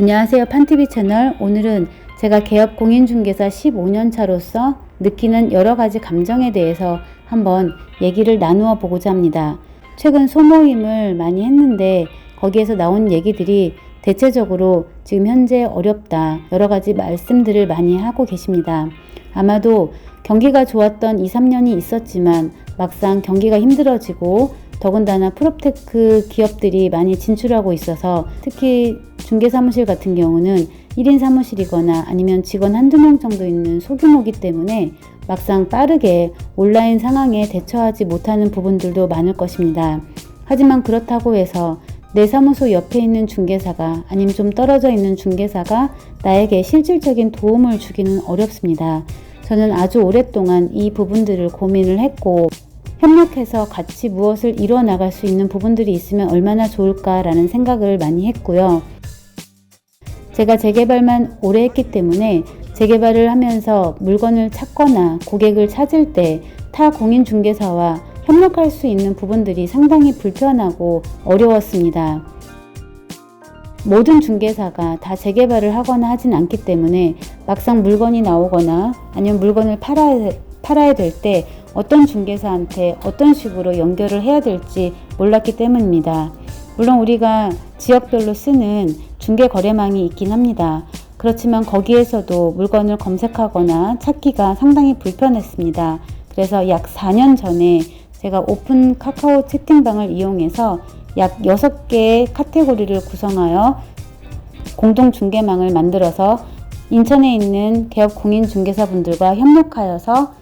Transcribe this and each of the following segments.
안녕하세요. 판TV 채널. 오늘은 제가 개업 공인중개사 15년 차로서 느끼는 여러 가지 감정에 대해서 한번 얘기를 나누어 보고자 합니다. 최근 소모임을 많이 했는데 거기에서 나온 얘기들이 대체적으로 지금 현재 어렵다. 여러 가지 말씀들을 많이 하고 계십니다. 아마도 경기가 좋았던 2, 3년이 있었지만 막상 경기가 힘들어지고 더군다나 프롭테크 기업들이 많이 진출하고 있어서 특히 중개사무실 같은 경우는 1인 사무실이거나 아니면 직원 한두 명 정도 있는 소규모기 때문에 막상 빠르게 온라인 상황에 대처하지 못하는 부분들도 많을 것입니다. 하지만 그렇다고 해서 내 사무소 옆에 있는 중개사가 아니면 좀 떨어져 있는 중개사가 나에게 실질적인 도움을 주기는 어렵습니다. 저는 아주 오랫동안 이 부분들을 고민을 했고 협력해서 같이 무엇을 이뤄 나갈 수 있는 부분들이 있으면 얼마나 좋을까라는 생각을 많이 했고요. 제가 재개발만 오래 했기 때문에 재개발을 하면서 물건을 찾거나 고객을 찾을 때 타 공인중개사와 협력할 수 있는 부분들이 상당히 불편하고 어려웠습니다. 모든 중개사가 다 재개발을 하거나 하진 않기 때문에 막상 물건이 나오거나 아니면 물건을 팔아야, 팔아야 될 때 어떤 중개사한테 어떤 식으로 연결을 해야 될지 몰랐기 때문입니다. 물론 우리가 지역별로 쓰는 중개 거래망이 있긴 합니다. 그렇지만 거기에서도 물건을 검색하거나 찾기가 상당히 불편했습니다. 그래서 약 4년 전에 제가 오픈 카카오 채팅방을 이용해서 약 6개의 카테고리를 구성하여 공동 중개망을 만들어서 인천에 있는 개업 공인 중개사분들과 협력하여서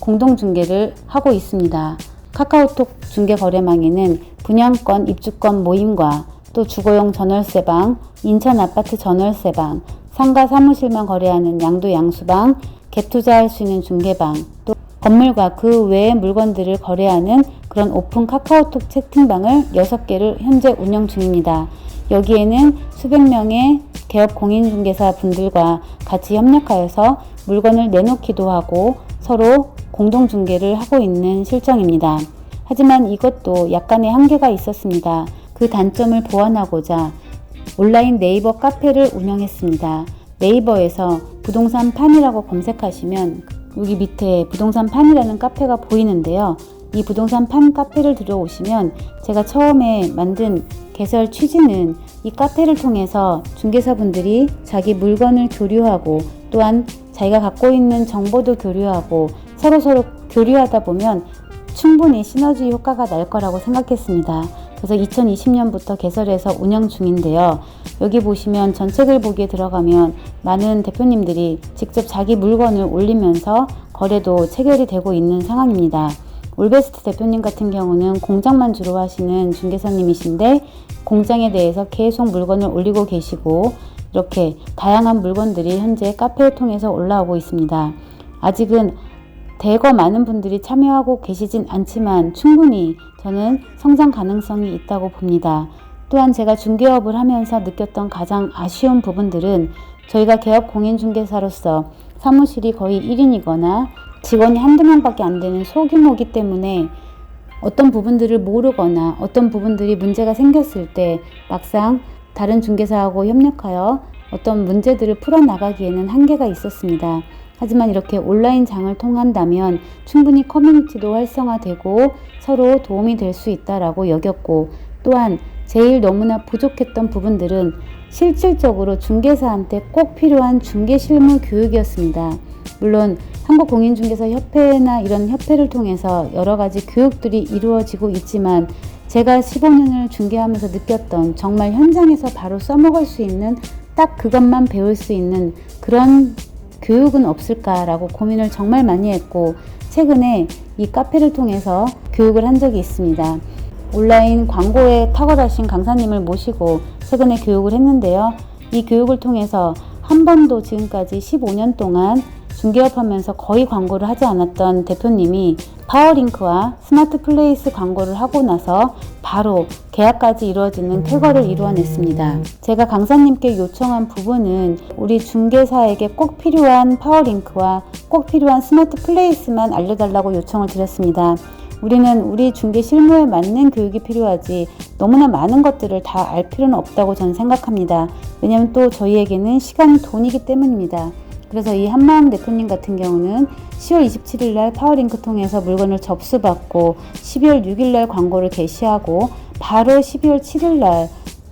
공동 중개를 하고 있습니다. 카카오톡 중개 거래망에는 분양권, 입주권 모임과 또 주거용 전월세방, 인천 아파트 전월세방, 상가 사무실만 거래하는 양도 양수방, 갭투자할 수 있는 중개방, 또 건물과 그 외의 물건들을 거래하는 그런 오픈 카카오톡 채팅방을 6개를 현재 운영 중입니다. 여기에는 수백 명의 개업 공인중개사 분들과 같이 협력하여서 물건을 내놓기도 하고 서로 공동중개를 하고 있는 실정입니다. 하지만 이것도 약간의 한계가 있었습니다. 그 단점을 보완하고자 온라인 네이버 카페를 운영했습니다. 네이버에서 부동산 판이라고 검색하시면 여기 밑에 부동산 판이라는 카페가 보이는데요. 이 부동산 판 카페를 들어오시면 제가 처음에 만든 개설 취지는 이 카페를 통해서 중개사분들이 자기 물건을 교류하고 또한 자기가 갖고 있는 정보도 교류하고 서로서로 교류하다 보면 충분히 시너지 효과가 날 거라고 생각했습니다. 그래서 2020년부터 개설해서 운영 중인데요. 여기 보시면 전책을 보기에 들어가면 많은 대표님들이 직접 자기 물건을 올리면서 거래도 체결이 되고 있는 상황입니다. 올베스트 대표님 같은 경우는 공장만 주로 하시는 중개사님이신데 공장에 대해서 계속 물건을 올리고 계시고 이렇게 다양한 물건들이 현재 카페를 통해서 올라오고 있습니다. 아직은 대거 많은 분들이 참여하고 계시진 않지만 충분히 저는 성장 가능성이 있다고 봅니다. 또한 제가 중개업을 하면서 느꼈던 가장 아쉬운 부분들은 저희가 개업 공인중개사로서 사무실이 거의 1인이거나 직원이 한두 명밖에 안 되는 소규모기 때문에 어떤 부분들을 모르거나 어떤 부분들이 문제가 생겼을 때 막상 다른 중개사하고 협력하여 어떤 문제들을 풀어나가기에는 한계가 있었습니다. 하지만 이렇게 온라인 장을 통한다면 충분히 커뮤니티도 활성화되고 서로 도움이 될 수 있다라고 여겼고 또한 제일 너무나 부족했던 부분들은 실질적으로 중개사한테 꼭 필요한 중개 실무 교육이었습니다. 물론 한국공인중개사협회나 이런 협회를 통해서 여러 가지 교육들이 이루어지고 있지만 제가 15년을 중개하면서 느꼈던 정말 현장에서 바로 써먹을 수 있는 딱 그것만 배울 수 있는 그런 교육은 없을까라고 고민을 정말 많이 했고 최근에 이 카페를 통해서 교육을 한 적이 있습니다. 온라인 광고에 탁월하신 강사님을 모시고 최근에 교육을 했는데요. 이 교육을 통해서 한 번도 지금까지 15년 동안 중개업 하면서 거의 광고를 하지 않았던 대표님이 파워링크와 스마트 플레이스 광고를 하고 나서 바로 계약까지 이루어지는 쾌거를 이루어냈습니다. 제가 강사님께 요청한 부분은 우리 중개사에게 꼭 필요한 파워링크와 꼭 필요한 스마트 플레이스만 알려달라고 요청을 드렸습니다. 우리는 우리 중개 실무에 맞는 교육이 필요하지 너무나 많은 것들을 다 알 필요는 없다고 저는 생각합니다. 왜냐하면 또 저희에게는 시간이 돈이기 때문입니다. 그래서 이 한마음 대표님 같은 경우는 10월 27일 날 파워링크 통해서 물건을 접수받고 12월 6일 날 광고를 게시하고 바로 12월 7일 날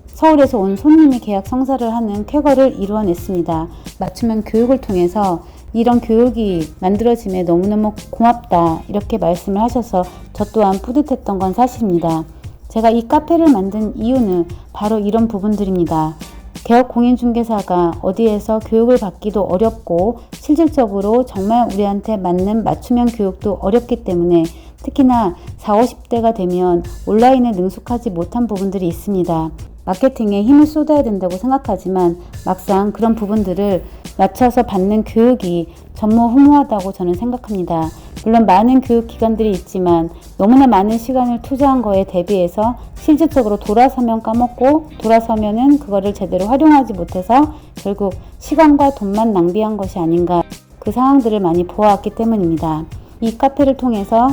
서울에서 온 손님이 계약 성사를 하는 쾌거를 이루어냈습니다. 맞춤형 교육을 통해서 이런 교육이 만들어짐에 너무너무 고맙다 이렇게 말씀을 하셔서 저 또한 뿌듯했던 건 사실입니다. 제가 이 카페를 만든 이유는 바로 이런 부분들입니다. 개업 공인중개사가 어디에서 교육을 받기도 어렵고 실질적으로 정말 우리한테 맞는 맞춤형 교육도 어렵기 때문에 특히나 40, 50대가 되면 온라인에 능숙하지 못한 부분들이 있습니다. 마케팅에 힘을 쏟아야 된다고 생각하지만 막상 그런 부분들을 맞춰서 받는 교육이 전무후무하다고 저는 생각합니다. 물론 많은 교육 기관들이 있지만 너무나 많은 시간을 투자한 거에 대비해서 실질적으로 돌아서면 까먹고 돌아서면은 그거를 제대로 활용하지 못해서 결국 시간과 돈만 낭비한 것이 아닌가 그 상황들을 많이 보아왔기 때문입니다. 이 카페를 통해서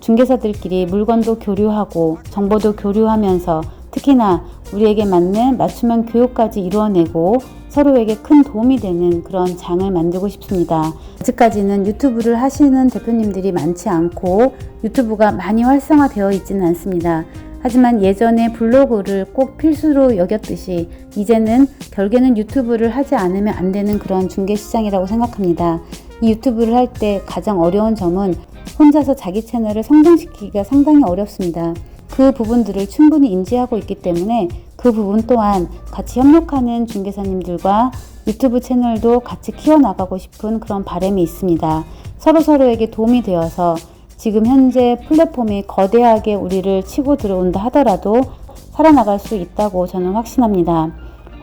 중개사들끼리 물건도 교류하고 정보도 교류하면서 특히나 우리에게 맞는 맞춤형 교육까지 이루어내고 서로에게 큰 도움이 되는 그런 장을 만들고 싶습니다. 아직까지는 유튜브를 하시는 대표님들이 많지 않고 유튜브가 많이 활성화되어 있지는 않습니다. 하지만 예전에 블로그를 꼭 필수로 여겼듯이 이제는 결국에는 유튜브를 하지 않으면 안 되는 그런 중개 시장이라고 생각합니다. 이 유튜브를 할 때 가장 어려운 점은 혼자서 자기 채널을 성장시키기가 상당히 어렵습니다. 그 부분들을 충분히 인지하고 있기 때문에 그 부분 또한 같이 협력하는 중개사님들과 유튜브 채널도 같이 키워나가고 싶은 그런 바람이 있습니다. 서로서로에게 도움이 되어서 지금 현재 플랫폼이 거대하게 우리를 치고 들어온다 하더라도 살아나갈 수 있다고 저는 확신합니다.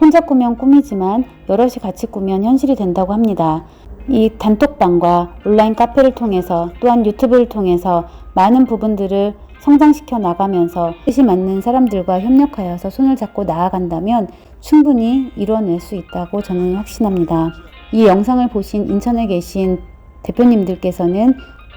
혼자 꾸면 꿈이지만 여럿이 같이 꾸면 현실이 된다고 합니다. 이 단톡방과 온라인 카페를 통해서 또한 유튜브를 통해서 많은 부분들을 성장시켜 나가면서 뜻이 맞는 사람들과 협력하여서 손을 잡고 나아간다면 충분히 이뤄낼 수 있다고 저는 확신합니다. 이 영상을 보신 인천에 계신 대표님들께서는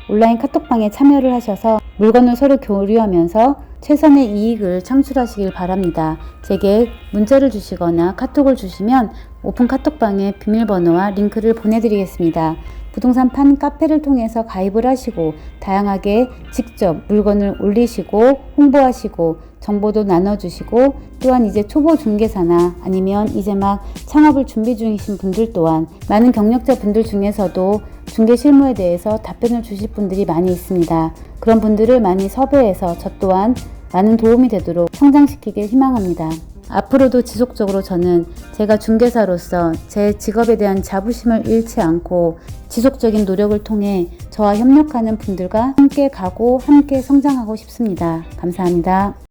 온라인 카톡방에 참여를 하셔서 물건을 서로 교류하면서 최선의 이익을 창출하시길 바랍니다. 제게 문자를 주시거나 카톡을 주시면 오픈 카톡방에 비밀번호와 링크를 보내드리겠습니다. 부동산 판 카페를 통해서 가입을 하시고 다양하게 직접 물건을 올리시고 홍보하시고 정보도 나눠주시고 또한 이제 초보 중개사나 아니면 이제 막 창업을 준비 중이신 분들 또한 많은 경력자 분들 중에서도 중개 실무에 대해서 답변을 주실 분들이 많이 있습니다. 그런 분들을 많이 섭외해서 저 또한 많은 도움이 되도록 성장시키길 희망합니다. 앞으로도 지속적으로 저는 제가 중개사로서 제 직업에 대한 자부심을 잃지 않고 지속적인 노력을 통해 저와 협력하는 분들과 함께 가고 함께 성장하고 싶습니다. 감사합니다.